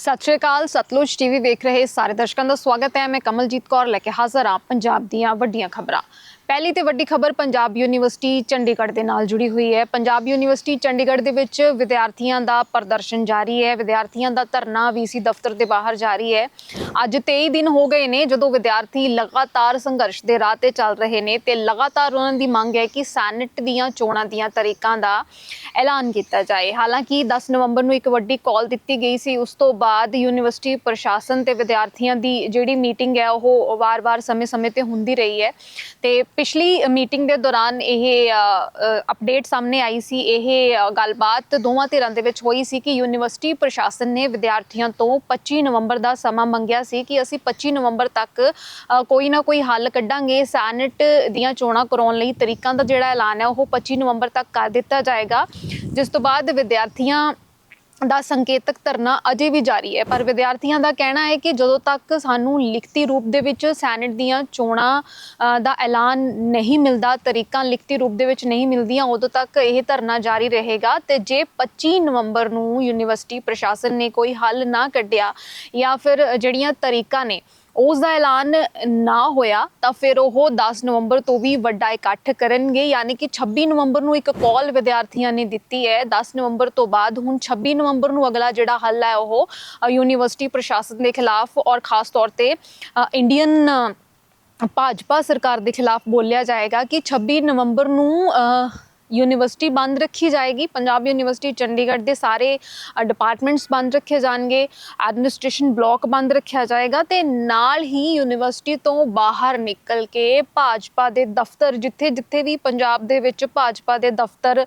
ਸਤਿ ਸ਼੍ਰੀ ਅਕਾਲ, ਸਤਲੁਜ ਟੀਵੀ ਵੇਖ ਰਹੇ ਸਾਰੇ ਦਰਸ਼ਕਾਂ ਦਾ ਸਵਾਗਤ ਹੈ। ਮੈਂ ਕਮਲਜੀਤ ਕੌਰ ਲੈ ਕੇ ਹਾਜ਼ਰ ਹਾਂ ਪੰਜਾਬ ਦੀਆਂ ਵੱਡੀਆਂ ਖਬਰਾਂ। ਪਹਿਲੀ ਤੇ ਵੱਡੀ ਖਬਰ ਪੰਜਾਬ ਯੂਨੀਵਰਸਿਟੀ ਚੰਡੀਗੜ੍ਹ ਦੇ ਨਾਲ ਜੁੜੀ ਹੋਈ ਹੈ। ਪੰਜਾਬ ਯੂਨੀਵਰਸਿਟੀ ਚੰਡੀਗੜ੍ਹ ਦੇ ਵਿੱਚ ਵਿਦਿਆਰਥੀਆਂ ਦਾ ਪ੍ਰਦਰਸ਼ਨ ਜਾਰੀ ਹੈ। ਵਿਦਿਆਰਥੀਆਂ ਦਾ ਧਰਨਾ ਵੀਸੀ ਦਫ਼ਤਰ ਦੇ ਬਾਹਰ ਜਾਰੀ ਹੈ। ਅੱਜ 23 ਦਿਨ ਹੋ ਗਏ ਨੇ ਜਦੋਂ ਵਿਦਿਆਰਥੀ ਲਗਾਤਾਰ ਸੰਘਰਸ਼ ਦੇ ਰਾਹ ਤੇ ਚੱਲ ਰਹੇ ਨੇ ਤੇ ਲਗਾਤਾਰ ਉਹਨਾਂ ਦੀ ਮੰਗ ਹੈ ਕਿ ਸੈਨੇਟ ਦੀਆਂ ਚੋਣਾਂ ਦੀਆਂ ਤਰੀਕਾਂ ਦਾ ਐਲਾਨ ਕੀਤਾ ਜਾਏ। ਹਾਲਾਂਕਿ 10 ਨਵੰਬਰ ਨੂੰ ਇੱਕ ਵੱਡੀ ਕਾਲ ਦਿੱਤੀ ਗਈ ਸੀ। ਉਸ ਤੋਂ ਬਾਅਦ ਯੂਨੀਵਰਸਿਟੀ ਪ੍ਰਸ਼ਾਸਨ ਤੇ ਵਿਦਿਆਰਥੀਆਂ ਦੀ ਜਿਹੜੀ ਮੀਟਿੰਗ ਹੈ ਉਹ ਵਾਰ-ਵਾਰ ਸਮੇਂ-ਸਮੇਂ ਤੇ ਹੁੰਦੀ ਰਹੀ ਹੈ ਤੇ ਪਿਛਲੀ ਮੀਟਿੰਗ ਦੇ ਦੌਰਾਨ ਇਹ ਅਪਡੇਟ ਸਾਹਮਣੇ ਆਈ ਸੀ। ਇਹ ਗੱਲਬਾਤ ਦੋਵਾਂ ਧਿਰਾਂ ਦੇ ਵਿੱਚ ਹੋਈ ਸੀ ਕਿ ਯੂਨੀਵਰਸਿਟੀ ਪ੍ਰਸ਼ਾਸਨ ਨੇ ਵਿਦਿਆਰਥੀਆਂ ਤੋਂ 25 ਨਵੰਬਰ ਦਾ ਸਮਾਂ ਮੰਗਿਆ ਸੀ ਕਿ ਅਸੀਂ 25 ਨਵੰਬਰ ਤੱਕ ਕੋਈ ਨਾ ਕੋਈ ਹੱਲ ਕੱਢਾਂਗੇ। ਸੈਨੇਟ ਦੀਆਂ ਚੋਣਾਂ ਕਰਾਉਣ ਲਈ ਤਰੀਕਾਂ ਦਾ ਜਿਹੜਾ ਐਲਾਨ ਹੈ, ਉਹ 25 ਨਵੰਬਰ ਤੱਕ ਕਰ ਦਿੱਤਾ ਜਾਏਗਾ। ਜਿਸ ਤੋਂ ਬਾਅਦ ਵਿਦਿਆਰਥੀਆਂ ਦਾ ਸੰਕੇਤਕ ਧਰਨਾ ਅਜੇ ਵੀ ਜਾਰੀ ਹੈ। ਪਰ ਵਿਦਿਆਰਥੀਆਂ ਦਾ ਕਹਿਣਾ ਹੈ ਕਿ ਜਦੋਂ ਤੱਕ ਸਾਨੂੰ ਲਿਖਤੀ ਰੂਪ ਦੇ ਵਿੱਚ ਸੈਨੇਟ ਦੀਆਂ ਚੋਣਾਂ ਦਾ ਐਲਾਨ ਨਹੀਂ ਮਿਲਦਾ, ਤਰੀਕਾਂ ਲਿਖਤੀ ਰੂਪ ਦੇ ਵਿੱਚ ਨਹੀਂ ਮਿਲਦੀਆਂ, ਉਦੋਂ ਤੱਕ ਇਹ ਧਰਨਾ ਜਾਰੀ ਰਹੇਗਾ। ਤੇ ਜੇ 25 ਨਵੰਬਰ ਨੂੰ ਯੂਨੀਵਰਸਿਟੀ ਪ੍ਰਸ਼ਾਸਨ ਨੇ ਕੋਈ ਹੱਲ ਨਾ ਕੱਢਿਆ ਜਾਂ ਫਿਰ ਜਿਹੜੀਆਂ ਤਰੀਕਾਂ ਨੇ ਉਸ ਦਾ ਐਲਾਨ ਨਾ ਹੋਇਆ ਤਾਂ ਫਿਰ ਉਹ 10 ਨਵੰਬਰ ਤੋਂ ਵੀ ਵੱਡਾ ਇਕੱਠ ਕਰਨਗੇ, ਯਾਨੀ ਕਿ 26 ਨਵੰਬਰ ਨੂੰ ਇੱਕ ਕਾਲ ਵਿਦਿਆਰਥੀਆਂ ਨੇ ਦਿੱਤੀ ਹੈ। 10 ਨਵੰਬਰ ਤੋਂ ਬਾਅਦ ਹੁਣ 26 ਨਵੰਬਰ ਨੂੰ ਅਗਲਾ ਜਿਹੜਾ ਹੱਲ ਹੈ ਉਹ ਯੂਨੀਵਰਸਿਟੀ ਪ੍ਰਸ਼ਾਸਨ ਦੇ ਖਿਲਾਫ ਔਰ ਖਾਸ ਤੌਰ ਤੇ ਇੰਡੀਅਨ ਭਾਜਪਾ ਸਰਕਾਰ ਦੇ ਖਿਲਾਫ ਬੋਲਿਆ ਜਾਏਗਾ ਕਿ 26 ਨਵੰਬਰ ਨੂੰ ਯੂਨੀਵਰਸਿਟੀ ਬੰਦ ਰੱਖੀ ਜਾਏਗੀ। ਪੰਜਾਬ ਯੂਨੀਵਰਸਿਟੀ ਚੰਡੀਗੜ੍ਹ ਦੇ ਸਾਰੇ ਡਿਪਾਰਟਮੈਂਟਸ ਬੰਦ ਰੱਖੇ ਜਾਣਗੇ। ਐਡਮਿਨਿਸਟ੍ਰੇਸ਼ਨ ਬਲਾਕ ਬੰਦ ਰੱਖਿਆ ਜਾਏਗਾ ਤੇ ਨਾਲ ਹੀ ਯੂਨੀਵਰਸਿਟੀ ਤੋਂ ਬਾਹਰ ਨਿਕਲ ਕੇ ਭਾਜਪਾ ਦੇ ਦਫ਼ਤਰ, ਜਿੱਥੇ ਜਿੱਥੇ ਵੀ ਪੰਜਾਬ ਦੇ ਵਿੱਚ ਭਾਜਪਾ ਦੇ ਦਫ਼ਤਰ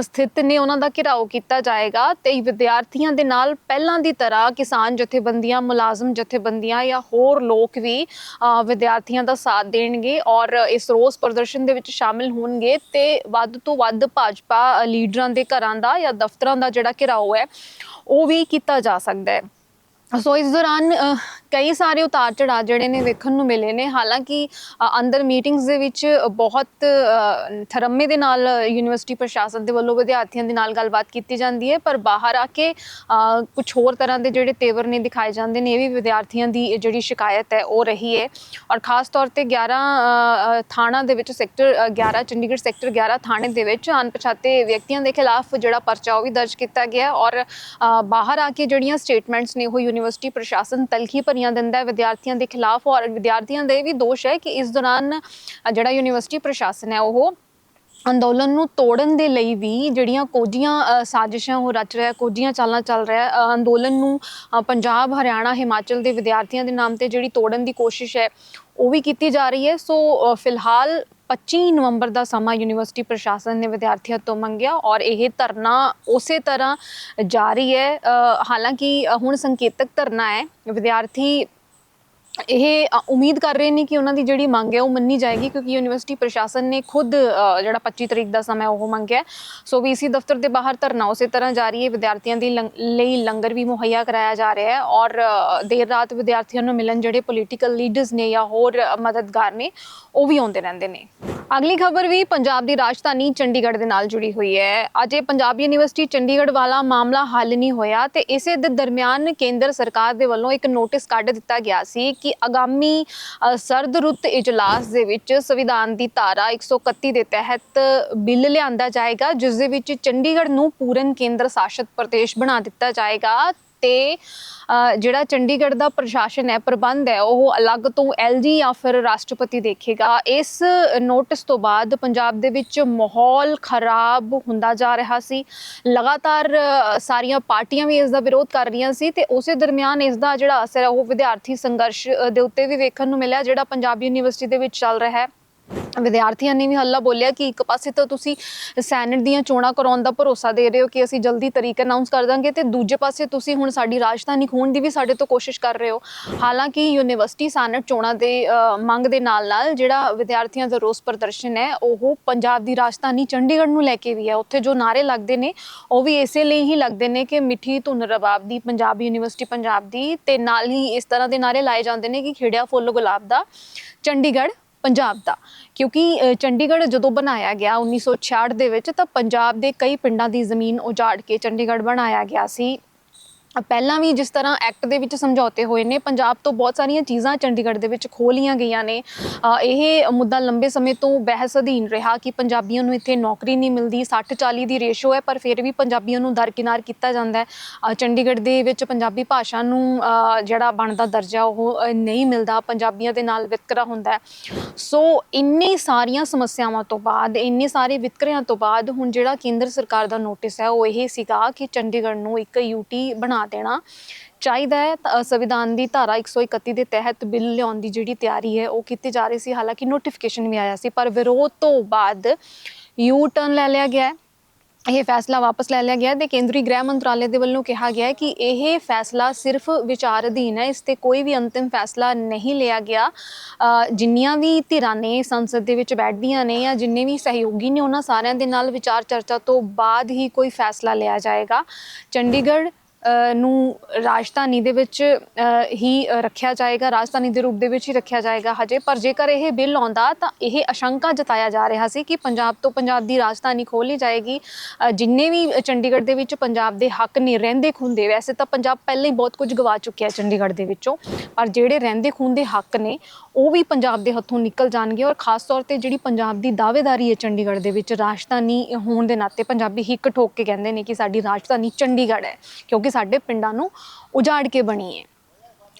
ਸਥਿਤ ਨੇ, ਉਹਨਾਂ ਦਾ ਘਿਰਾਓ ਕੀਤਾ ਜਾਏਗਾ ਤੇ ਵਿਦਿਆਰਥੀਆਂ ਦੇ ਨਾਲ ਪਹਿਲਾਂ ਦੀ ਤਰ੍ਹਾਂ ਕਿਸਾਨ ਜਥੇਬੰਦੀਆਂ, ਮੁਲਾਜ਼ਮ ਜਥੇਬੰਦੀਆਂ ਜਾਂ ਹੋਰ ਲੋਕ ਵੀ ਵਿਦਿਆਰਥੀਆਂ ਦਾ ਸਾਥ ਦੇਣਗੇ ਔਰ ਇਸ ਰੋਸ ਪ੍ਰਦਰਸ਼ਨ ਦੇ ਵਿੱਚ ਸ਼ਾਮਿਲ ਹੋਣਗੇ ਤੇ ਵੱਧ ਤੋਂ ਵੱਧ ਭਾਜਪਾ ਲੀਡਰਾਂ ਦੇ ਘਰਾਂ ਦਾ ਜਾਂ ਦਫ਼ਤਰਾਂ ਦਾ ਜਿਹੜਾ ਘਿਰਾਓ ਹੈ, ਉਹ ਵੀ ਕੀਤਾ ਜਾ ਸਕਦਾ ਹੈ। ਸੋ ਇਸ ਦੌਰਾਨ ਕਈ ਸਾਰੇ ਉਤਾਰ ਚੜਾਅ ਜਿਹੜੇ ਨੇ ਵੇਖਣ ਨੂੰ ਮਿਲੇ ਨੇ। ਹਾਲਾਂਕਿ ਅੰਦਰ ਮੀਟਿੰਗਸ ਦੇ ਵਿੱਚ ਬਹੁਤ ਅ, ਥਰਮੇ ਦੇ ਨਾਲ ਯੂਨੀਵਰਸਿਟੀ ਪ੍ਰਸ਼ਾਸਨ ਦੇ ਵੱਲੋਂ ਵਿਦਿਆਰਥੀਆਂ ਦੇ ਨਾਲ ਗੱਲਬਾਤ ਕੀਤੀ ਜਾਂਦੀ ਹੈ ਪਰ ਬਾਹਰ ਆ ਕੇ ਕੁਝ ਹੋਰ ਤਰ੍ਹਾਂ ਦੇ ਜਿਹੜੇ ਤੇਵਰ ਨੇ ਦਿਖਾਏ ਜਾਂਦੇ ਨੇ ਇਹ ਵੀ ਵਿਦਿਆਰਥੀਆਂ ਦੀ ਜਿਹੜੀ ਸ਼ਿਕਾਇਤ ਹੈ ਉਹ ਰਹੀ ਹੈ। ਔਰ ਖਾਸ ਤੌਰ ਤੇ 11 ਥਾਣਾ ਦੇ ਵਿੱਚ ਸੈਕਟਰ 11 ਚੰਡੀਗੜ੍ਹ ਸੈਕਟਰ 11 ਥਾਣੇ ਦੇ ਵਿੱਚ ਅਣਪਛਾਤੇ ਵਿਅਕਤੀਆਂ ਦੇ ਖਿਲਾਫ ਜਿਹੜਾ ਪਰਚਾ ਉਹ ਵੀ ਦਰਜ ਕੀਤਾ ਗਿਆ। ਔਰ ਬਾਹਰ ਆ ਕੇ ਜਿਹੜੀਆਂ ਸਟੇਟਮੈਂਟਸ ਨੇ ਉਹ ਯੂਨੀਵਰਸਿਟੀ ਪ੍ਰਸ਼ਾਸਨ ਤਲਖੀ ਭਰੀਆਂ ਦਿੰਦਾ ਹੈ। ਵਿਦਿਆਰਥੀਆਂ ਦੇ ਖਿਲਾਫ ਔਰ ਵਿਦਿਆਰਥੀਆਂ ਦਾ ਇਹ ਵੀ ਦੋਸ਼ ਹੈ ਕਿ ਇਸ ਦੌਰਾਨ ਜਿਹੜਾ ਯੂਨੀਵਰਸਿਟੀ ਪ੍ਰਸ਼ਾਸਨ ਹੈ ਉਹ ਅੰਦੋਲਨ ਨੂੰ ਤੋੜਨ ਦੇ ਲਈ ਵੀ ਜਿਹੜੀਆਂ ਕੋਝੀਆਂ ਅ, ਸਾਜ਼ਿਸ਼ਾਂ ਉਹ ਰਚ ਰਿਹਾ ਕੋਝੀਆਂ ਚਾਲਾਂ ਚੱਲ ਰਿਹਾ ਅੰਦੋਲਨ ਨੂੰ ਪੰਜਾਬ ਹਰਿਆਣਾ ਹਿਮਾਚਲ ਦੇ ਵਿਦਿਆਰਥੀਆਂ ਦੇ ਨਾਮ ਤੇ ਜਿਹੜੀ ਤੋੜਨ ਦੀ ਕੋਸ਼ਿਸ਼ ਹੈ ਉਹ ਵੀ ਕੀਤੀ ਜਾ ਰਹੀ ਹੈ। ਸੋ ਫਿਲਹਾਲ 25 ਨਵੰਬਰ ਦਾ ਸਮਾਂ ਯੂਨੀਵਰਸਿਟੀ ਪ੍ਰਸ਼ਾਸਨ ਨੇ ਵਿਦਿਆਰਥੀਆਂ ਤੋਂ ਮੰਗਿਆ ਔਰ ਇਹ ਧਰਨਾ ਉਸੇ ਤਰ੍ਹਾਂ ਜਾਰੀ ਹੈ। ਹਾਲਾਂਕਿ ਹੁਣ ਸੰਕੇਤਕ ਧਰਨਾ ਹੈ। ਵਿਦਿਆਰਥੀ ਇਹ ਉਮੀਦ ਕਰ ਰਹੇ ਨੇ ਕਿ ਉਹਨਾਂ ਦੀ ਜਿਹੜੀ ਮੰਗ ਹੈ ਉਹ ਮੰਨੀ ਜਾਏਗੀ ਕਿਉਂਕਿ ਯੂਨੀਵਰਸਿਟੀ ਪ੍ਰਸ਼ਾਸਨ ਨੇ ਖੁਦ ਜਿਹੜਾ 25 ਤਰੀਕ ਦਾ ਸਮਾਂ ਉਹ ਮੰਗਿਆ ਹੈ। ਸੋ ਵੀਸੀ ਦਫ਼ਤਰ ਦੇ ਬਾਹਰ ਧਰਨਾ ਉਸੇ ਤਰ੍ਹਾਂ ਜਾਰੀ ਹੈ, ਵਿਦਿਆਰਥੀਆਂ ਦੀ ਲੰਗ- ਲਈ ਲੰਗਰ ਵੀ ਮੁਹੱਈਆ ਕਰਾਇਆ ਜਾ ਰਿਹਾ ਹੈ ਔਰ ਦੇਰ ਰਾਤ ਵਿਦਿਆਰਥੀਆਂ ਨੂੰ ਮਿਲਣ ਜਿਹੜੇ ਪੋਲੀਟੀਕਲ ਲੀਡਰਸ ਨੇ ਜਾਂ ਹੋਰ ਮਦਦਗਾਰ ਨੇ, ਉਹ ਵੀ ਆਉਂਦੇ ਰਹਿੰਦੇ ਨੇ ਅਗਲੀ ਖਬਰ ਵੀ ਪੰਜਾਬ ਦੀ ਰਾਜਧਾਨੀ ਚੰਡੀਗੜ੍ਹ ਦੇ ਨਾਲ ਜੁੜੀ ਹੋਈ ਹੈ। ਅਜੇ ਪੰਜਾਬ ਯੂਨੀਵਰਸਿਟੀ ਚੰਡੀਗੜ੍ਹ ਵਾਲਾ ਮਾਮਲਾ ਹੱਲ ਨਹੀਂ ਹੋਇਆ ਤੇ ਇਸੇ ਦੇ ਦਰਮਿਆਨ ਕੇਂਦਰ ਸਰਕਾਰ ਦੇ ਵੱਲੋਂ ਇੱਕ ਨੋਟਿਸ ਕੱਢ ਦਿੱਤਾ ਗਿਆ ਸੀ ਕਿ ਆਗਾਮੀ ਸਰਦ ਰੁੱਤ ਇਜਲਾਸ ਦੇ ਵਿੱਚ ਸੰਵਿਧਾਨ ਦੀ ਧਾਰਾ 131 ਦੇ ਤਹਿਤ ਬਿੱਲ ਲਿਆਂਦਾ ਜਾਏਗਾ, ਜਿਸ ਦੇ ਵਿੱਚ ਚੰਡੀਗੜ੍ਹ ਨੂੰ ਪੂਰਨ ਕੇਂਦਰ ਸ਼ਾਸਿਤ ਪ੍ਰਦੇਸ਼ ਬਣਾ ਦਿੱਤਾ ਜਾਏਗਾ। ਤੇ ਜਿਹੜਾ ਚੰਡੀਗੜ੍ਹ ਦਾ ਪ੍ਰਸ਼ਾਸਨ ਹੈ, ਪ੍ਰਬੰਧ ਹੈ, ਉਹ ਅਲੱਗ ਤੋਂ ਐਲਜੀ ਜਾਂ ਫਿਰ ਰਾਸ਼ਟਰਪਤੀ ਦੇਖੇਗਾ। ਇਸ ਨੋਟਿਸ ਤੋਂ ਬਾਅਦ ਪੰਜਾਬ ਦੇ ਵਿੱਚ ਮਾਹੌਲ ਖਰਾਬ ਹੁੰਦਾ ਜਾ ਰਿਹਾ ਸੀ। ਲਗਾਤਾਰ ਸਾਰੀਆਂ ਪਾਰਟੀਆਂ ਵੀ ਇਸ ਦਾ ਵਿਰੋਧ ਕਰ ਰਹੀਆਂ ਸੀ ਤੇ ਉਸੇ ਦਰਮਿਆਨ ਇਸ ਦਾ ਜਿਹੜਾ ਅਸਰ ਹੈ, ਉਹ ਵਿਦਿਆਰਥੀ ਸੰਘਰਸ਼ ਦੇ ਉੱਤੇ ਵੀ ਵੇਖਣ ਨੂੰ ਮਿਲਿਆ, ਜਿਹੜਾ ਪੰਜਾਬ ਯੂਨੀਵਰਸਿਟੀ ਦੇ ਵਿੱਚ ਚੱਲ ਰਿਹਾ ਹੈ। ਵਿਦਿਆਰਥੀਆਂ ਨੇ ਵੀ ਹੱਲਾ ਬੋਲਿਆ ਕਿ ਇੱਕ ਪਾਸੇ ਤਾਂ ਤੁਸੀਂ ਸੈਨੇਟ ਦੀਆਂ ਚੋਣਾਂ ਕਰਾਉਣ ਦਾ ਭਰੋਸਾ ਦੇ ਰਹੇ ਹੋ ਕਿ ਅਸੀਂ ਜਲਦੀ ਤਰੀਕ ਅਨਾਉਂਸ ਕਰ ਦਾਂਗੇ ਤੇ ਦੂਜੇ ਪਾਸੇ ਤੁਸੀਂ ਹੁਣ ਸਾਡੀ ਰਾਜਧਾਨੀ ਖੋਣ ਦੀ ਵੀ ਸਾਡੇ ਤੋਂ ਕੋਸ਼ਿਸ਼ ਕਰ ਰਹੇ ਹੋ। ਹਾਲਾਂਕਿ ਯੂਨੀਵਰਸਿਟੀ ਸੈਨੇਟ ਚੋਣਾਂ ਦੇ ਮੰਗ ਦੇ ਨਾਲ ਨਾਲ ਜਿਹੜਾ ਵਿਦਿਆਰਥੀਆਂ ਦਾ ਰੋਸ ਪ੍ਰਦਰਸ਼ਨ ਹੈ, ਉਹ ਪੰਜਾਬ ਦੀ ਰਾਜਧਾਨੀ ਚੰਡੀਗੜ੍ਹ ਨੂੰ ਲੈ ਕੇ ਵੀ ਹੈ। ਉੱਥੇ ਜੋ ਨਾਰੇ ਲੱਗਦੇ ਨੇ, ਉਹ ਵੀ ਇਸੇ ਲਈ ਹੀ ਲੱਗਦੇ ਨੇ ਕਿ ਮਿੱਠੀ ਧੁਨ ਰਬਾਬ ਦੀ ਪੰਜਾਬ ਯੂਨੀਵਰਸਿਟੀ ਪੰਜਾਬ ਦੀ ਤੇ ਨਾਲ ਹੀ ਇਸ ਤਰ੍ਹਾਂ ਦੇ ਨਾਰੇ ਲਾਏ ਜਾਂਦੇ ਨੇ ਕਿ ਖਿੜਿਆ ਫੁੱਲ ਗੁਲਾਬ ਦਾ ਚੰਡੀਗੜ੍ਹ ਪੰਜਾਬ ਦਾ। ਕਿਉਂਕਿ ਚੰਡੀਗੜ੍ਹ ਜਦੋਂ ਬਣਾਇਆ ਗਿਆ 1966 ਦੇ ਵਿੱਚ ਤਾਂ ਪੰਜਾਬ ਦੇ ਕਈ ਪਿੰਡਾਂ ਦੀ ਜ਼ਮੀਨ ਉਜਾੜ ਕੇ ਚੰਡੀਗੜ੍ਹ ਬਣਾਇਆ ਗਿਆ ਸੀ। ਪਹਿਲਾਂ ਵੀ ਜਿਸ ਤਰ੍ਹਾਂ ਐਕਟ ਦੇ ਵਿੱਚ ਸਮਝੌਤੇ ਹੋਏ ਨੇ, ਪੰਜਾਬ ਤੋਂ ਬਹੁਤ ਸਾਰੀਆਂ ਚੀਜ਼ਾਂ ਚੰਡੀਗੜ੍ਹ ਦੇ ਵਿੱਚ ਖੋਲੀਆਂ ਗਈਆਂ ਨੇ। ਇਹ ਮੁੱਦਾ ਲੰਬੇ ਸਮੇਂ ਤੋਂ ਬਹਿਸ ਅਧੀਨ ਰਿਹਾ ਕਿ ਪੰਜਾਬੀਆਂ ਨੂੰ ਇੱਥੇ ਨੌਕਰੀ ਨਹੀਂ ਮਿਲਦੀ 60 40 ਦੀ ਰੇਸ਼ੋ ਹੈ, ਪਰ ਫਿਰ ਵੀ ਪੰਜਾਬੀਆਂ ਨੂੰ ਦਰਕਿਨਾਰ ਕੀਤਾ ਜਾਂਦਾ ਹੈ। ਚੰਡੀਗੜ੍ਹ ਦੇ ਵਿੱਚ ਪੰਜਾਬੀ ਭਾਸ਼ਾ ਨੂੰ ਜਿਹੜਾ ਬਣਦਾ ਦਰਜਾ ਉਹ ਨਹੀਂ ਮਿਲਦਾ, ਪੰਜਾਬੀਆਂ ਦੇ ਨਾਲ ਵਿਤਕਰਾ ਹੁੰਦਾ ਸੋ ਇੰਨੀ ਸਾਰੀਆਂ ਸਮੱਸਿਆਵਾਂ ਤੋਂ ਬਾਅਦ, ਇੰਨੇ ਸਾਰੇ ਵਿਤਕਰਿਆਂ ਤੋਂ ਬਾਅਦ ਹੁਣ ਜਿਹੜਾ ਕੇਂਦਰ ਸਰਕਾਰ ਦਾ ਨੋਟਿਸ ਹੈ, ਉਹ ਇਹ ਸੀਗਾ ਕਿ ਚੰਡੀਗੜ੍ਹ ਨੂੰ ਇੱਕ ਯੂਟੀ ਬਣਾ ਦੇਣਾ। ਚਾਹੀਦਾ ਹੈ ਸੰਵਿਧਾਨ ਦੀ ਧਾਰਾ 131 ਦੇ ਤਹਿਤ ਬਿੱਲ ਲਿਆਉਣ ਦੀ ਜਿਹੜੀ ਤਿਆਰੀ ਹੈ, ਉਹ ਕੀਤੀ ਜਾ ਰਹੀ ਸੀ। ਹਾਲਾਂਕਿ ਨੋਟੀਫਿਕੇਸ਼ਨ ਵੀ ਆਇਆ ਸੀ, ਪਰ ਵਿਰੋਧ ਤੋਂ ਬਾਅਦ ਯੂ ਟਰਨ ਲੈ ਲਿਆ ਗਿਆ ਹੈ। ਇਹ ਫੈਸਲਾ ਵਾਪਸ ਲੈ ਲਿਆ ਗਿਆ ਤੇ ਕੇਂਦਰੀ ਗ੍ਰਹਿ ਮੰਤਰਾਲੇ ਦੇ ਵੱਲੋਂ ਕਿਹਾ ਗਿਆ ਹੈ ਕਿ ਇਹ ਫੈਸਲਾ ਸਿਰਫ ਵਿਚਾਰ ਅਧੀਨ ਹੈ, ਇਸ ਤੇ ਕੋਈ ਵੀ ਅੰਤਿਮ ਫੈਸਲਾ ਨਹੀਂ ਲਿਆ ਗਿਆ। ਜਿੰਨੀਆਂ ਵੀ ਧਿਰਾਂ ਨੇ ਸੰਸਦ ਦੇ ਵਿੱਚ ਬੈਠਦੀਆਂ ਨੇ ਜਾਂ ਜਿੰਨੇ ਵੀ ਸਹਿਯੋਗੀ ਨੇ, ਉਹਨਾਂ ਸਾਰਿਆਂ ਦੇ ਨਾਲ ਵਿਚਾਰ ਚਰਚਾ ਤੋਂ ਬਾਅਦ ਹੀ ਕੋਈ ਫੈਸਲਾ ਲਿਆ ਜਾਏਗਾ। ਚੰਡੀਗੜ੍ਹ ਨੂੰ ਰਾਜਧਾਨੀ ਦੇ ਵਿੱਚ ਹੀ ਰੱਖਿਆ ਜਾਏਗਾ ਰਾਜਧਾਨੀ ਦੇ ਰੂਪ ਦੇ ਵਿੱਚ ਹੀ ਰੱਖਿਆ ਜਾਏਗਾ ਹਜੇ। ਪਰ ਜੇਕਰ ਇਹ ਬਿੱਲ ਆਉਂਦਾ ਤਾਂ ਇਹ ਆਸ਼ੰਕਾ ਜਤਾਇਆ ਜਾ ਰਿਹਾ ਸੀ ਕਿ ਪੰਜਾਬ ਤੋਂ ਪੰਜਾਬ ਦੀ ਰਾਜਧਾਨੀ ਖੋਲੀ ਜਾਏਗੀ। ਅ, ਜਿੰਨੇ ਵੀ ਚੰਡੀਗੜ੍ਹ ਦੇ ਵਿੱਚ ਪੰਜਾਬ ਦੇ ਹੱਕ ਨੇ ਰਹਿੰਦੇ ਖੁੰਦੇ ਵੈਸੇ ਤਾਂ ਪੰਜਾਬ ਪਹਿਲਾਂ ਹੀ ਬਹੁਤ ਕੁਝ ਗਵਾ ਚੁੱਕਿਆ ਚੰਡੀਗੜ੍ਹ ਦੇ ਵਿੱਚੋਂ। ਪਰ ਜਿਹੜੇ ਰਹਿੰਦੇ ਖੁੰਦੇ ਹੱਕ ਨੇ ਉਹ ਵੀ ਪੰਜਾਬ ਦੇ ਹੱਥੋਂ ਨਿਕਲ ਜਾਣਗੇ ਔਰ ਖਾਸ ਤੌਰ ਤੇ ਜਿਹੜੀ ਪੰਜਾਬ ਦੀ ਦਾਅਵੇਦਾਰੀ ਹੈ ਚੰਡੀਗੜ੍ਹ ਦੇ ਵਿੱਚ ਰਾਜਧਾਨੀ ਹੋਣ ਦੇ ਨਾਤੇ ਪੰਜਾਬੀ ਹਿੱਕ ਠੋਕ ਕੇ ਕਹਿੰਦੇ ਨੇ ਕਿ ਸਾਡੀ ਰਾਜਧਾਨੀ ਚੰਡੀਗੜ੍ਹ ਹੈ। ਕਿਉਂਕਿ ਸਾਡੇ ਪਿੰਡਾਂ ਨੂੰ ਉਜਾੜ ਕੇ ਬਣੀ ਹੈ।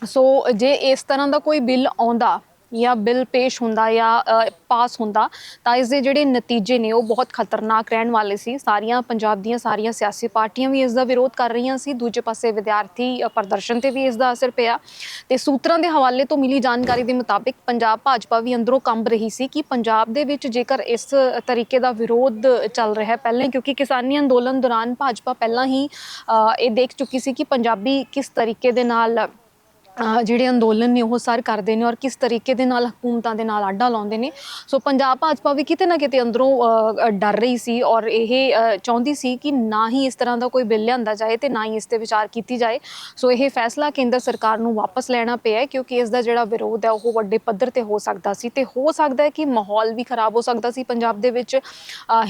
ਸੋ ਜੇ ਇਸ ਤਰ੍ਹਾਂ ਦਾ ਕੋਈ ਬਿੱਲ ਆਉਂਦਾ ਜਾਂ ਬਿੱਲ ਪੇਸ਼ ਹੁੰਦਾ ਜਾਂ ਪਾਸ ਹੁੰਦਾ, ਤਾਂ ਇਸ ਦੇ ਜਿਹੜੇ ਨਤੀਜੇ ਨੇ ਉਹ ਬਹੁਤ ਖਤਰਨਾਕ ਰਹਿਣ ਵਾਲੇ ਸੀ। ਸਾਰੀਆਂ ਪੰਜਾਬ ਦੀਆਂ ਸਾਰੀਆਂ ਸਿਆਸੀ ਪਾਰਟੀਆਂ ਵੀ ਇਸ ਦਾ ਵਿਰੋਧ ਕਰ ਰਹੀਆਂ ਸੀ। ਦੂਜੇ ਪਾਸੇ ਵਿਦਿਆਰਥੀ ਪ੍ਰਦਰਸ਼ਨ ਤੇ ਵੀ ਇਸ ਦਾ ਅਸਰ ਪਿਆ। ਤੇ ਸੂਤਰਾਂ ਦੇ ਹਵਾਲੇ ਤੋਂ ਮਿਲੀ ਜਾਣਕਾਰੀ ਦੇ ਮੁਤਾਬਿਕ ਪੰਜਾਬ ਭਾਜਪਾ ਵੀ ਅੰਦਰੋਂ ਕੰਬ ਰਹੀ ਸੀ ਕਿ ਪੰਜਾਬ ਦੇ ਵਿੱਚ ਜੇਕਰ ਇਸ ਤਰੀਕੇ ਦਾ ਵਿਰੋਧ ਚੱਲ ਰਿਹਾ ਹੈ ਪਹਿਲਾਂ ਕਿਉਂਕਿ ਕਿਸਾਨੀ ਅੰਦੋਲਨ ਦੌਰਾਨ ਭਾਜਪਾ ਪਹਿਲਾਂ ਹੀ ਇਹ ਦੇਖ ਚੁੱਕੀ ਸੀ ਕਿ ਪੰਜਾਬੀ ਕਿਸ ਤਰੀਕੇ ਦੇ ਨਾਲ ਜਿਹੜੇ ਅੰਦੋਲਨ ਨੇ ਉਹ ਸਰ ਕਰਦੇ ਨੇ ਔਰ ਕਿਸ ਤਰੀਕੇ ਦੇ ਨਾਲ ਹਕੂਮਤਾਂ ਦੇ ਨਾਲ ਆਡਾ ਲਾਉਂਦੇ ਨੇ। ਸੋ ਪੰਜਾਬ ਭਾਜਪਾ ਵੀ ਕਿਤੇ ਨਾ ਕਿਤੇ ਅੰਦਰੋਂ ਡਰ ਰਹੀ ਸੀ ਔਰ ਇਹ ਚਾਹੁੰਦੀ ਸੀ ਕਿ ਨਾ ਹੀ ਇਸ ਤਰ੍ਹਾਂ ਦਾ ਕੋਈ ਬਿੱਲ ਲਿਆਂਦਾ ਜਾਏ ਤੇ ਨਾ ਹੀ ਇਸ ਤੇ ਵਿਚਾਰ ਕੀਤੀ ਜਾਏ। ਸੋ ਇਹ ਫੈਸਲਾ ਕੇਂਦਰ ਸਰਕਾਰ ਨੂੰ ਵਾਪਸ ਲੈਣਾ ਪਿਆ ਕਿਉਂਕਿ ਇਸ ਦਾ ਜਿਹੜਾ ਵਿਰੋਧ ਹੈ ਉਹ ਵੱਡੇ ਪੱਧਰ ਤੇ ਹੋ ਸਕਦਾ ਸੀ ਤੇ ਹੋ ਸਕਦਾ ਹੈ ਕਿ ਮਾਹੌਲ ਵੀ ਖਰਾਬ ਹੋ ਸਕਦਾ ਸੀ। ਪੰਜਾਬ ਦੇ ਵਿੱਚ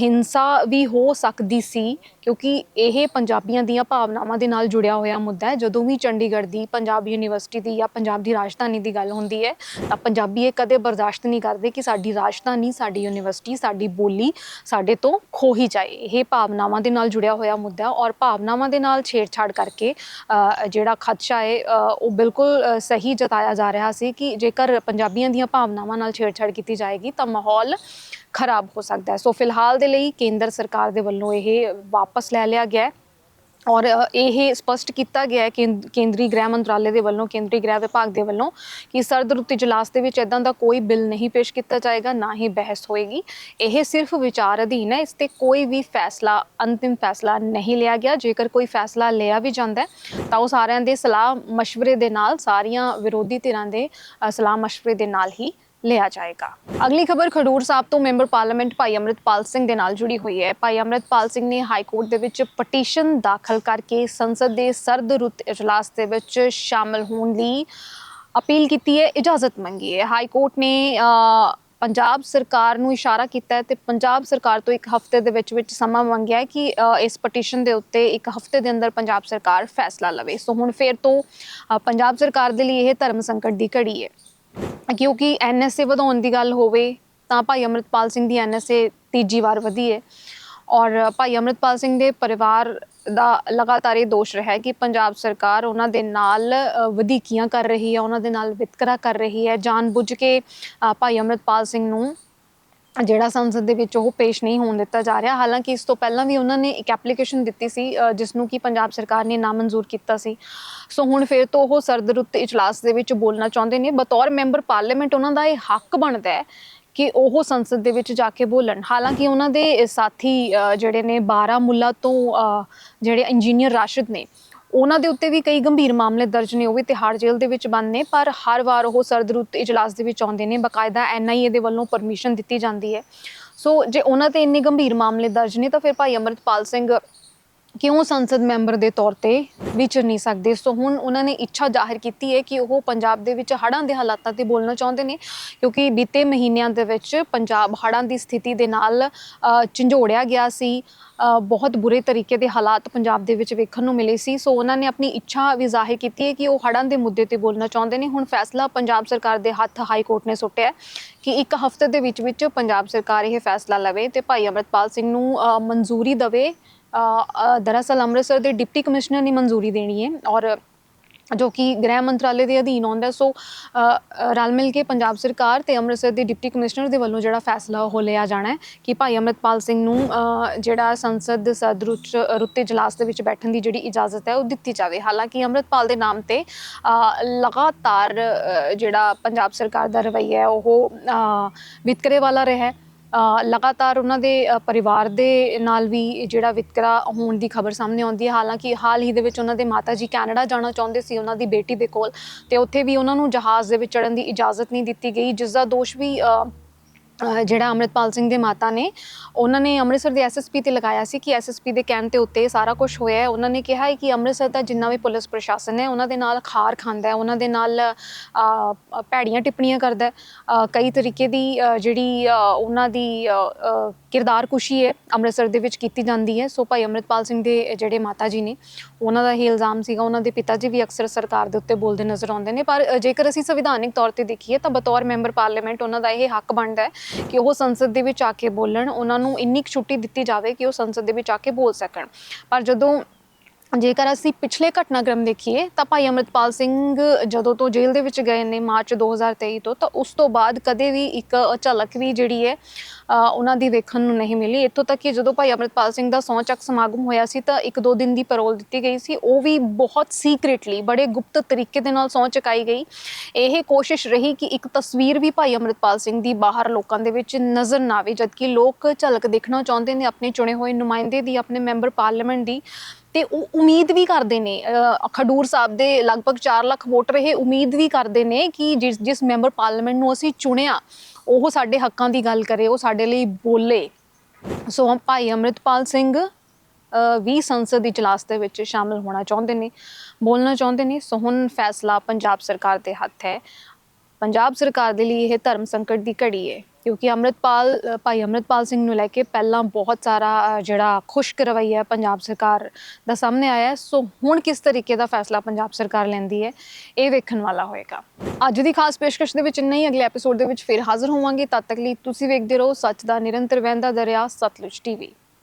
ਹਿੰਸਾ ਵੀ ਹੋ ਸਕਦੀ ਸੀ ਕਿਉਂਕਿ ਇਹ ਪੰਜਾਬੀਆਂ ਦੀਆਂ ਭਾਵਨਾਵਾਂ ਦੇ ਨਾਲ ਜੁੜਿਆ ਹੋਇਆ ਮੁੱਦਾ ਹੈ। ਜਦੋਂ ਵੀ ਚੰਡੀਗੜ੍ਹ ਦੀ ਪੰਜਾਬ ਯੂਨੀਵਰਸਿਟੀ ਦੀ ਜਾਂ ਪੰਜਾਬ ਦੀ ਰਾਜਧਾਨੀ ਦੀ ਗੱਲ ਹੁੰਦੀ ਹੈ, ਤਾਂ ਪੰਜਾਬੀ ਇਹ ਕਦੇ ਬਰਦਾਸ਼ਤ ਨਹੀਂ ਕਰਦੇ ਕਿ ਸਾਡੀ ਰਾਜਧਾਨੀ, ਸਾਡੀ ਯੂਨੀਵਰਸਿਟੀ, ਸਾਡੀ ਬੋਲੀ ਸਾਡੇ ਤੋਂ ਖੋਹੀ ਜਾਏ। ਇਹ ਭਾਵਨਾਵਾਂ ਦੇ ਨਾਲ ਜੁੜਿਆ ਹੋਇਆ ਮੁੱਦਾ ਔਰ ਭਾਵਨਾਵਾਂ ਦੇ ਨਾਲ ਛੇੜਛਾੜ ਕਰਕੇ ਜਿਹੜਾ ਖਦਸ਼ਾ ਹੈ ਉਹ ਬਿਲਕੁਲ ਸਹੀ ਜਤਾਇਆ ਜਾ ਰਿਹਾ ਸੀ ਕਿ ਜੇਕਰ ਪੰਜਾਬੀਆਂ ਦੀਆਂ ਭਾਵਨਾਵਾਂ ਨਾਲ ਛੇੜਛਾੜ ਕੀਤੀ ਜਾਏਗੀ, ਤਾਂ ਮਾਹੌਲ ਖਰਾਬ ਹੋ ਸਕਦਾ ਹੈ। ਸੋ ਫਿਲਹਾਲ ਦੇ ਲਈ ਕੇਂਦਰ ਸਰਕਾਰ ਦੇ ਵੱਲੋਂ ਇਹ ਵਾਪਸ ਲੈ ਲਿਆ ਗਿਆ ਹੈ। ਔਰ ਇਹ ਸਪਸ਼ਟ ਕੀਤਾ ਗਿਆ ਹੈ ਕਿ ਕੇਂਦਰੀ ਗ੍ਰਹਿ ਮੰਤਰਾਲੇ ਦੇ ਵੱਲੋਂ, ਕੇਂਦਰੀ ਗ੍ਰਹਿ ਵਿਭਾਗ ਦੇ ਵੱਲੋਂ ਕਿ ਸਰਦ ਰੁੱਤ ਇਜਲਾਸ ਦੇ ਵਿੱਚ ਇਦਾਂ ਦਾ ਕੋਈ ਬਿੱਲ ਨਹੀਂ ਪੇਸ਼ ਕੀਤਾ ਜਾਏਗਾ, ਨਾ ਹੀ ਬਹਿਸ ਹੋਏਗੀ। ਇਹ ਸਿਰਫ ਵਿਚਾਰ ਅਧੀਨ ਹੈ, ਇਸ ਤੇ ਕੋਈ ਵੀ ਫੈਸਲਾ, ਅੰਤਿਮ ਫੈਸਲਾ ਨਹੀਂ ਲਿਆ ਗਿਆ। ਜੇਕਰ ਕੋਈ ਫੈਸਲਾ ਲਿਆ ਵੀ ਜਾਂਦਾ ਤਾਂ ਉਹ ਸਾਰਿਆਂ ਦੇ ਸਲਾਹ مشਵਰੇ ਦੇ ਨਾਲ, ਸਾਰੀਆਂ ਵਿਰੋਧੀ ਧਿਰਾਂ ਦੇ ਸਲਾਹ مشਵਰੇ ਦੇ ਨਾਲ ਹੀ ਲਿਆ ਜਾਏਗਾ। ਅਗਲੀ ਖਬਰ, ਖਡੂਰ ਸਾਹਿਬ ਤੋਂ ਮੈਂਬਰ ਪਾਰਲੀਮੈਂਟ ਭਾਈ ਅਮਰਿਤਪਾਲ ਸਿੰਘ ਦੇ ਨਾਲ ਜੁੜੀ ਹੋਈ ਹੈ। ਭਾਈ ਅਮਰਿਤਪਾਲ ਸਿੰਘ ਨੇ ਹਾਈ ਕੋਰਟ ਦੇ ਵਿੱਚ ਪਟੀਸ਼ਨ ਦਾਖਲ ਕਰਕੇ ਸੰਸਦ ਦੇ ਸਰਦ ਰੁੱਤ ਇਜਲਾਸ ਦੇ ਵਿੱਚ ਸ਼ਾਮਲ ਹੋਣ ਲਈ ਅਪੀਲ ਕੀਤੀ ਹੈ, ਇਜਾਜ਼ਤ ਮੰਗੀ ਹੈ। ਹਾਈ ਕੋਰਟ ਨੇ ਪੰਜਾਬ ਸਰਕਾਰ ਨੂੰ ਇਸ਼ਾਰਾ ਕੀਤਾ ਹੈ ਤੇ ਪੰਜਾਬ ਸਰਕਾਰ ਤੋਂ ਇੱਕ ਹਫ਼ਤੇ ਦੇ ਵਿੱਚ ਵਿੱਚ ਸਮਾਂ ਮੰਗਿਆ ਹੈ ਕਿ ਇਸ ਪਟੀਸ਼ਨ ਦੇ ਉੱਤੇ ਇੱਕ ਹਫ਼ਤੇ ਦੇ ਅੰਦਰ ਪੰਜਾਬ ਸਰਕਾਰ ਫੈਸਲਾ ਲਵੇ। ਸੋ ਹੁਣ ਫੇਰ ਤੋਂ ਪੰਜਾਬ ਸਰਕਾਰ ਦੇ ਲਈ ਇਹ ਧਰਮ ਸੰਕਟ ਦੀ ਘੜੀ ਹੈ। ਕਿਉਂਕਿ ਐਨਐਸਏ ਵਧਾਉਣ ਦੀ ਗੱਲ ਹੋਵੇ, ਤਾਂ ਭਾਈ ਅਮਰਿਤਪਾਲ ਸਿੰਘ ਦੀ ਐਨਐਸਏ ਤੀਜੀ ਵਾਰ ਵਧੀ ਹੈ। ਔਰ ਭਾਈ ਅਮਰਿਤਪਾਲ ਸਿੰਘ ਦੇ ਪਰਿਵਾਰ ਦਾ ਲਗਾਤਾਰ ਇਹ ਦੋਸ਼ ਰਿਹਾ ਹੈ ਕਿ ਪੰਜਾਬ ਸਰਕਾਰ ਉਹਨਾਂ ਦੇ ਨਾਲ ਵਧੀਕੀਆਂ ਕਰ ਰਹੀ ਹੈ, ਉਹਨਾਂ ਦੇ ਨਾਲ ਵਿਤਕਰਾ ਕਰ ਰਹੀ ਹੈ। ਜਾਣਬੁੱਝ ਕੇ ਭਾਈ ਅਮਰਿਤਪਾਲ ਸਿੰਘ ਨੂੰ ਜਿਹੜਾ ਸੰਸਦ ਦੇ ਵਿੱਚ ਉਹ ਪੇਸ਼ ਨਹੀਂ ਹੋਣ ਦਿੱਤਾ ਜਾ ਰਿਹਾ। ਹਾਲਾਂਕਿ ਇਸ ਤੋਂ ਪਹਿਲਾਂ ਵੀ ਉਹਨਾਂ ਨੇ ਇੱਕ ਐਪਲੀਕੇਸ਼ਨ ਦਿੱਤੀ ਸੀ ਅ, ਜਿਸ ਨੂੰ ਕਿ ਪੰਜਾਬ ਸਰਕਾਰ ਨੇ ਨਾਮਨਜ਼ੂਰ ਕੀਤਾ ਸੀ। ਸੋ ਹੁਣ ਫਿਰ ਤੋਂ ਉਹ ਸਰਦ ਰੁੱਤ ਇਜਲਾਸ ਦੇ ਵਿੱਚ ਬੋਲਣਾ ਚਾਹੁੰਦੇ ਨੇ। ਬਤੌਰ ਮੈਂਬਰ ਪਾਰਲੀਮੈਂਟ ਉਹਨਾਂ ਦਾ ਇਹ ਹੱਕ ਬਣਦਾ ਹੈ ਕਿ ਉਹ ਸੰਸਦ ਦੇ ਵਿੱਚ ਜਾ ਕੇ ਬੋਲਣ। ਹਾਲਾਂਕਿ ਉਹਨਾਂ ਦੇ ਸਾਥੀ ਜਿਹੜੇ ਨੇ ਬਾਰਾਮੁੱਲਾ ਤੋਂ ਜਿਹੜੇ ਇੰਜੀਨੀਅਰ ਰਾਸ਼ਿਦ ਨੇ ਉਹਨਾਂ ਦੇ ਉੱਤੇ ਵੀ ਕਈ ਗੰਭੀਰ ਮਾਮਲੇ ਦਰਜ ਨੇ, ਉਹ ਵੀ ਤਿਹਾੜ ਜੇਲ੍ਹ ਦੇ ਵਿੱਚ ਬੰਦ ਨੇ, ਪਰ ਹਰ ਵਾਰ ਉਹ ਸਰਦ ਰੁੱਤ ਇਜਲਾਸ ਦੇ ਵਿੱਚ ਆਉਂਦੇ ਨੇ, ਬਕਾਇਦਾ ਐਨਆਈਏ ਦੇ ਵੱਲੋਂ ਪਰਮਿਸ਼ਨ ਦਿੱਤੀ ਜਾਂਦੀ ਹੈ। ਸੋ ਜੇ ਉਹਨਾਂ ਤੇ ਇੰਨੇ ਗੰਭੀਰ ਮਾਮਲੇ ਦਰਜ ਨੇ, ਤਾਂ ਫਿਰ ਭਾਈ ਅਮਰਿਤਪਾਲ ਸਿੰਘ ਕਿਉਂ ਸੰਸਦ ਮੈਂਬਰ ਦੇ ਤੌਰ ਤੇ ਵਿਚਰ ਨਹੀਂ ਸਕਦੇ? ਸੋ ਹੁਣ ਉਹਨਾਂ ਨੇ ਇੱਛਾ ਜ਼ਾਹਿਰ ਕੀਤੀ ਹੈ ਕਿ ਉਹ ਪੰਜਾਬ ਦੇ ਵਿੱਚ ਹੜ੍ਹਾਂ ਦੇ ਹਾਲਾਤਾਂ ਤੇ ਬੋਲਣਾ ਚਾਹੁੰਦੇ ਨੇ ਕਿਉਂਕਿ ਬੀਤੇ ਮਹੀਨਿਆਂ ਦੇ ਵਿੱਚ ਪੰਜਾਬ ਹੜ੍ਹਾਂ ਦੀ ਸਥਿਤੀ ਦੇ ਨਾਲ ਅ, ਝੰਜੋੜਿਆ ਗਿਆ ਸੀ। ਬਹੁਤ ਬੁਰੇ ਤਰੀਕੇ ਦੇ ਹਾਲਾਤ ਪੰਜਾਬ ਦੇ ਵਿੱਚ ਵੇਖਣ ਨੂੰ ਮਿਲੇ ਸੀ। ਸੋ ਉਹਨਾਂ ਨੇ ਆਪਣੀ ਇੱਛਾ ਵੀ ਜ਼ਾਹਿਰ ਕੀਤੀ ਹੈ ਕਿ ਉਹ ਹੜ੍ਹਾਂ ਦੇ ਮੁੱਦੇ ਤੇ ਬੋਲਣਾ ਚਾਹੁੰਦੇ ਨੇ। ਹੁਣ ਫੈਸਲਾ ਪੰਜਾਬ ਸਰਕਾਰ ਦੇ ਹੱਥ ਹਾਈ ਕੋਰਟ ਨੇ ਸੁੱਟਿਆ ਕਿ ਇੱਕ ਹਫ਼ਤੇ ਦੇ ਵਿੱਚ ਵਿੱਚ ਪੰਜਾਬ ਸਰਕਾਰ ਇਹ ਫੈਸਲਾ ਲਵੇ ਤੇ ਭਾਈ ਅਮਰਤਪਾਲ ਸਿੰਘ ਨੂੰ ਮਨਜ਼ੂਰੀ ਦਵੇ ਦਰਅਸਲ ਅੰਮ੍ਰਿਤਸਰ ਦੇ ਡਿਪਟੀ ਕਮਿਸ਼ਨਰ ਨੇ ਮਨਜ਼ੂਰੀ ਦੇਣੀ ਹੈ ਔਰ ਜੋ ਕਿ ਗ੍ਰਹਿ ਮੰਤਰਾਲੇ ਦੇ ਅਧੀਨ ਆਉਂਦਾ ਸੋ ਰਲ ਮਿਲ ਕੇ ਪੰਜਾਬ ਸਰਕਾਰ ਤੇ ਅੰਮ੍ਰਿਤਸਰ ਦੇ ਡਿਪਟੀ ਕਮਿਸ਼ਨਰ ਦੇ ਵੱਲੋਂ ਜਿਹੜਾ ਫੈਸਲਾ ਉਹ ਲਿਆ ਜਾਣਾ ਹੈ ਕਿ ਭਾਈ ਅਮਰਤਪਾਲ ਸਿੰਘ ਨੂੰ ਜਿਹੜਾ ਸੰਸਦ ਸਦਰੁੱਚ, ਰੁੱਤੇ ਇਜਲਾਸ ਦੇ ਵਿੱਚ ਬੈਠਣ ਦੀ ਜਿਹੜੀ ਇਜਾਜ਼ਤ ਹੈ ਉਹ ਦਿੱਤੀ ਜਾਵੇ। ਹਾਲਾਂਕਿ ਅਮਰਤਪਾਲ ਦੇ ਨਾਮ ਤੇ ਲਗਾਤਾਰ ਜਿਹੜਾ ਪੰਜਾਬ ਸਰਕਾਰ ਦਾ ਰਵੱਈਆ ਹੈ, ਉਹ ਵਿਤਕਰੇ ਵਾਲਾ ਰਿਹਾ ਹੈ। ਲਗਾਤਾਰ ਉਹਨਾਂ ਦੇ ਅ, ਪਰਿਵਾਰ ਦੇ ਨਾਲ ਵੀ ਜਿਹੜਾ ਵਿਤਕਰਾ ਹੋਣ ਦੀ ਖਬਰ ਸਾਹਮਣੇ ਆਉਂਦੀ ਹੈ। ਹਾਲਾਂਕਿ ਹਾਲ ਹੀ ਦੇ ਵਿੱਚ ਉਹਨਾਂ ਦੇ ਮਾਤਾ ਜੀ ਕੈਨੇਡਾ ਜਾਣਾ ਚਾਹੁੰਦੇ ਸੀ ਉਹਨਾਂ ਦੀ ਬੇਟੀ ਦੇ ਕੋਲ। ਤੇ ਉੱਥੇ ਵੀ ਉਹਨਾਂ ਨੂੰ ਜਹਾਜ਼ ਦੇ ਵਿੱਚ ਚੜ੍ਹਨ ਦੀ ਇਜਾਜ਼ਤ ਨਹੀਂ ਦਿੱਤੀ ਗਈ ਜਿਸ ਦਾ ਦੋਸ਼ ਵੀ ਅਹ ਜਿਹੜਾ ਅੰਮ੍ਰਿਤਪਾਲ ਸਿੰਘ ਦੇ ਮਾਤਾ ਨੇ, ਉਹਨਾਂ ਨੇ ਅੰਮ੍ਰਿਤਸਰ ਦੇ ਐਸਐਸਪੀ ਤੇ ਲਗਾਇਆ ਸੀ ਕਿ ਐਸਐਸਪੀ ਦੇ ਕਹਿਣ ਤੇ ਉੱਤੇ ਸਾਰਾ ਕੁਝ ਹੋਇਆ ਹੈ। ਉਹਨਾਂ ਨੇ ਕਿਹਾ ਹੈ ਕਿ ਅੰਮ੍ਰਿਤਸਰ ਦਾ ਜਿੰਨਾ ਵੀ ਪੁਲਿਸ ਪ੍ਰਸ਼ਾਸਨ ਹੈ, ਉਹਨਾਂ ਦੇ ਨਾਲ ਖਾਰ ਖਾਂਦਾ ਹੈ, ਉਹਨਾਂ ਦੇ ਨਾਲ ਭੈੜੀਆਂ ਟਿੱਪਣੀਆਂ ਕਰਦਾ ਹੈ। ਕਈ ਤਰੀਕੇ ਦੀ ਜਿਹੜੀ ਉਹਨਾਂ ਦੀ ਕਿਰਦਾਰ ਕੁਸ਼ੀ ਹੈ, ਅੰਮ੍ਰਿਤਸਰ ਦੇ ਵਿੱਚ ਕੀਤੀ ਜਾਂਦੀ ਹੈ। ਸੋ ਭਾਈ ਅੰਮ੍ਰਿਤਪਾਲ ਸਿੰਘ ਦੇ ਜਿਹੜੇ ਮਾਤਾ ਜੀ ਨੇ, ਉਹਨਾਂ ਦਾ ਹੀ ਇਲਜ਼ਾਮ ਸੀਗਾ, ਉਹਨਾਂ ਦੇ ਪਿਤਾ ਜੀ ਵੀ ਅਕਸਰ ਸਰਕਾਰ ਦੇ ਉੱਤੇ ਬੋਲਦੇ ਨਜ਼ਰ ਆਉਂਦੇ ਨੇ। ਪਰ ਜੇਕਰ ਅਸੀਂ ਸੰਵਿਧਾਨਿਕ ਤੌਰ ਤੇ ਦੇਖੀਏ, ਤਾਂ ਬਤੌਰ ਮੈਂਬਰ ਪਾਰਲੀਮੈਂਟ ਉਹਨਾਂ ਦਾ ਇਹ ਹੱਕ ਬਣਦਾ ਹੈ ਕਿ ਉਹ ਸੰਸਦ ਦੇ ਵਿੱਚ ਆ ਕੇ ਬੋਲਣ, ਉਹਨਾਂ ਨੂੰ ਇੰਨੀ ਕੁ ਛੁੱਟੀ ਦਿੱਤੀ ਜਾਵੇ ਕਿ ਉਹ ਸੰਸਦ ਦੇ ਵਿੱਚ ਆ ਕੇ ਬੋਲ ਸਕਣ। ਪਰ ਜਦੋਂ ਜੇਕਰ ਅਸੀਂ ਪਿਛਲੇ ਘਟਨਾਕ੍ਰਮ ਦੇਖੀਏ, ਤਾਂ ਭਾਈ ਅਮਰਿਤਪਾਲ ਸਿੰਘ ਜਦੋਂ ਤੋਂ ਜੇਲ੍ਹ ਦੇ ਵਿੱਚ ਗਏ ਨੇ ਮਾਰਚ 2023 ਤੋਂ, ਤਾਂ ਉਸ ਤੋਂ ਬਾਅਦ ਕਦੇ ਵੀ ਇੱਕ ਝਲਕ ਵੀ ਜਿਹੜੀ ਹੈ ਉਹਨਾਂ ਦੀ ਵੇਖਣ ਨੂੰ ਨਹੀਂ ਮਿਲੀ। ਇੱਥੋਂ ਤੱਕ ਕਿ ਜਦੋਂ ਭਾਈ ਅਮਰਿਤਪਾਲ ਸਿੰਘ ਦਾ ਸਹੁੰ ਚੱਕ ਸਮਾਗਮ ਹੋਇਆ ਸੀ, ਤਾਂ ਇੱਕ ਦੋ ਦਿਨ ਦੀ ਪੈਰੋਲ ਦਿੱਤੀ ਗਈ ਸੀ। ਉਹ ਵੀ ਬਹੁਤ ਸੀਕ੍ਰੀਟਲੀ ਬੜੇ ਗੁਪਤ ਤਰੀਕੇ ਦੇ ਨਾਲ ਸਹੁੰ ਚੁਕਾਈ ਗਈ। ਇਹ ਕੋਸ਼ਿਸ਼ ਰਹੀ ਕਿ ਇੱਕ ਤਸਵੀਰ ਵੀ ਭਾਈ ਅਮਰਿਤਪਾਲ ਸਿੰਘ ਦੀ ਬਾਹਰ ਲੋਕਾਂ ਦੇ ਵਿੱਚ ਨਜ਼ਰ ਨਾ ਆਵੇ, ਜਦਕਿ ਲੋਕ ਝਲਕ ਦੇਖਣਾ ਚਾਹੁੰਦੇ ਨੇ, ਆਪਣੇ ਚੁਣੇ ਹੋਏ ਨੁਮਾਇੰਦੇ ਦੀ, ਆਪਣੇ ਮੈਂਬਰ ਪਾਰਲੀਮੈਂਟ ਦੀ। ਤੇ ਉਹ ਉਮੀਦ ਵੀ ਕਰਦੇ ਨੇ ਖਡੂਰ ਸਾਹਿਬ ਦੇ ਲਗਭਗ 4 ਲੱਖ ਵੋਟਰ ਇਹ ਉਮੀਦ ਵੀ ਕਰਦੇ ਨੇ ਕਿ ਜਿਸ ਜਿਸ ਮੈਂਬਰ ਪਾਰਲੀਮੈਂਟ ਨੂੰ ਅਸੀਂ ਚੁਣਿਆ, ਉਹ ਸਾਡੇ ਹੱਕਾਂ ਦੀ ਗੱਲ ਕਰੇ, ਉਹ ਸਾਡੇ ਲਈ ਬੋਲੇ। ਸੋ ਭਾਈ ਅੰਮ੍ਰਿਤਪਾਲ ਸਿੰਘ ਵੀ ਸੰਸਦ ਇਜਲਾਸ ਦੇ ਵਿੱਚ ਸ਼ਾਮਲ ਹੋਣਾ ਚਾਹੁੰਦੇ ਨੇ, ਬੋਲਣਾ ਚਾਹੁੰਦੇ ਨੇ। ਸੋ ਹੁਣ ਫੈਸਲਾ ਪੰਜਾਬ ਸਰਕਾਰ ਦੇ ਹੱਥ ਹੈ। ਪੰਜਾਬ ਸਰਕਾਰ ਦੇ ਲਈ ਇਹ ਧਰਮ ਸੰਕਟ ਦੀ ਘੜੀ ਹੈ ਕਿਉਂਕਿ ਅੰਮ੍ਰਿਤਪਾਲ ਭਾਈ ਅੰਮ੍ਰਿਤਪਾਲ ਸਿੰਘ ਨੂੰ ਲੈ ਕੇ ਪਹਿਲਾਂ ਬਹੁਤ ਸਾਰਾ ਜਿਹੜਾ ਖੁਸ਼ਕ ਰਵੱਈਆ ਹੈ ਪੰਜਾਬ ਸਰਕਾਰ ਦਾ ਸਾਹਮਣੇ ਆਇਆ ਸੋ ਹੁਣ ਕਿਸ ਤਰੀਕੇ ਦਾ ਫੈਸਲਾ ਪੰਜਾਬ ਸਰਕਾਰ ਲੈਂਦੀ ਹੈ, ਇਹ ਵੇਖਣ ਵਾਲਾ ਹੋਏਗਾ। ਅੱਜ ਦੀ ਖਾਸ ਪੇਸ਼ਕਸ਼ ਦੇ ਵਿੱਚ ਇੰਨਾ ਹੀ, ਅਗਲੇ ਐਪੀਸੋਡ ਦੇ ਵਿੱਚ ਫਿਰ ਹਾਜ਼ਰ ਹੋਵਾਂਗੇ। ਤਦ ਤੱਕ ਲਈ ਤੁਸੀਂ ਵੇਖਦੇ ਰਹੋ ਸੱਚ ਦਾ ਨਿਰੰਤਰ ਵਹਿੰਦਾ ਦਰਿਆ, ਸਤਲੁਜ ਟੀਵੀ